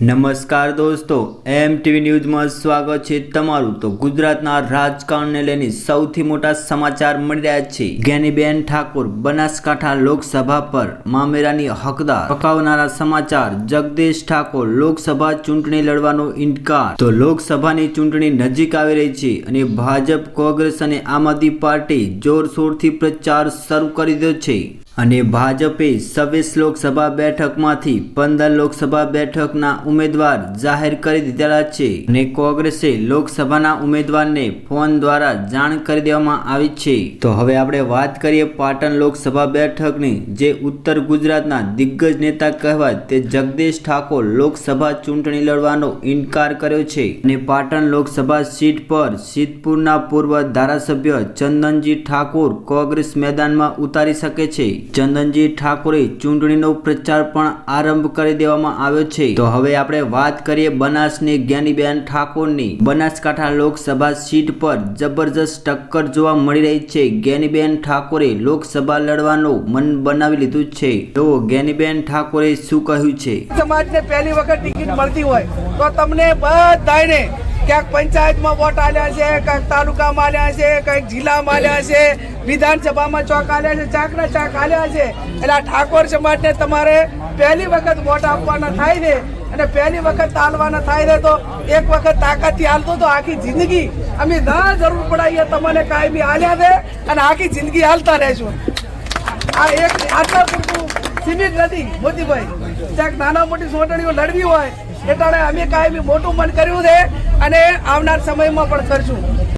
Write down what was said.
નમસ્કાર દોસ્તો એમ ટીવી ન્યૂઝમાં સ્વાગત છે તમારું. તો ગુજરાતના રાજકારણને લઈને સૌથી મોટા સમાચાર મળી રહ્યા છે. જ્ઞાનીબેન ઠાકોર, બનાસકાંઠા લોકસભા પર મામેરાની હકદાર પકાવનારા સમાચાર. જગદીશ ઠાકોર, લોકસભા ચૂંટણી લડવાનો ઇનકાર. તો લોકસભાની ચૂંટણી નજીક આવી રહી છે અને ભાજપ, કોંગ્રેસ અને આમ આદમી પાર્ટી જોરશોરથી પ્રચાર શરૂ કરી દીધો છે. અને ભાજપે છવ્વીસ લોકસભા બેઠકમાંથી પંદર લોકસભા બેઠકના ઉમેદવાર જાહેર કરી દીધેલા છે અને કોંગ્રેસે લોકસભાના ઉમેદવારને ફોન દ્વારા જાણ કરી દેવામાં આવી છે. તો હવે આપણે વાત કરીએ પાટણ લોકસભા બેઠકની, જે ઉત્તર ગુજરાતના દિગ્ગજ નેતા કહેવાય તે જગદીશ ઠાકોર લોકસભા ચૂંટણી લડવાનો ઇનકાર કર્યો છે. અને પાટણ લોકસભા સીટ પર સિદ્ધપુરના પૂર્વ ધારાસભ્ય ચંદનજી ઠાકોર કોંગ્રેસ મેદાનમાં ઉતારી શકે છે. ચંદનજી ઠાકોરે ચૂંટણીનો પ્રચાર પણ આરંભ કરી દેવામાં આવ્યો છે. તો હવે આપણે વાત કરીએ બનાસની જ્ઞાનીબેન ઠાકોરની. બનાસકાંઠા લોકસભા સીટ પર જબરજસ્ત ટક્કર જોવા મળી રહી છે. જ્ઞાનીબેન ઠાકોરે લોકસભા લડવાનું મન બનાવી લીધું છે. તો જ્ઞાનીબેન ઠાકોરે શું કહ્યું છે? સમાજને પહેલી વખત ટિકિટ મળતી હોય તો તમને બધાને ક્યાંક પંચાયતમાં વોટ આલ્યા છે, ક્યાંક તાલુકામાં આલ્યા છે, ક્યાંક જિલ્લામાં આલ્યા છે, વિધાનસભામાં ચોક આલ્યા છે, ચાકના ચાક આલ્યા છે. એટલે આ ઠાકોર સમાજને તમારે પહેલી વખત વોટ આપવાના થાય છે અને પહેલી વખત તાલવાના થાય છે તો એક વખત તાકાતથી હાલતો તો આખી જિંદગી. અમે ના જરૂર પડાવીએ તમને કાયમી હાલ્યા છે, અને આખી જિંદગી હાલતા રહેશું. આ એક આટલા પૂરતું સીમિત નથી, મોતીભાઈ. ક્યાંક નાના મોટી સોટણીઓ લડવી હોય એટલે અમે કાયમી મોટું મન કર્યું છે અને આવનાર સમયમાં પણ કરશું.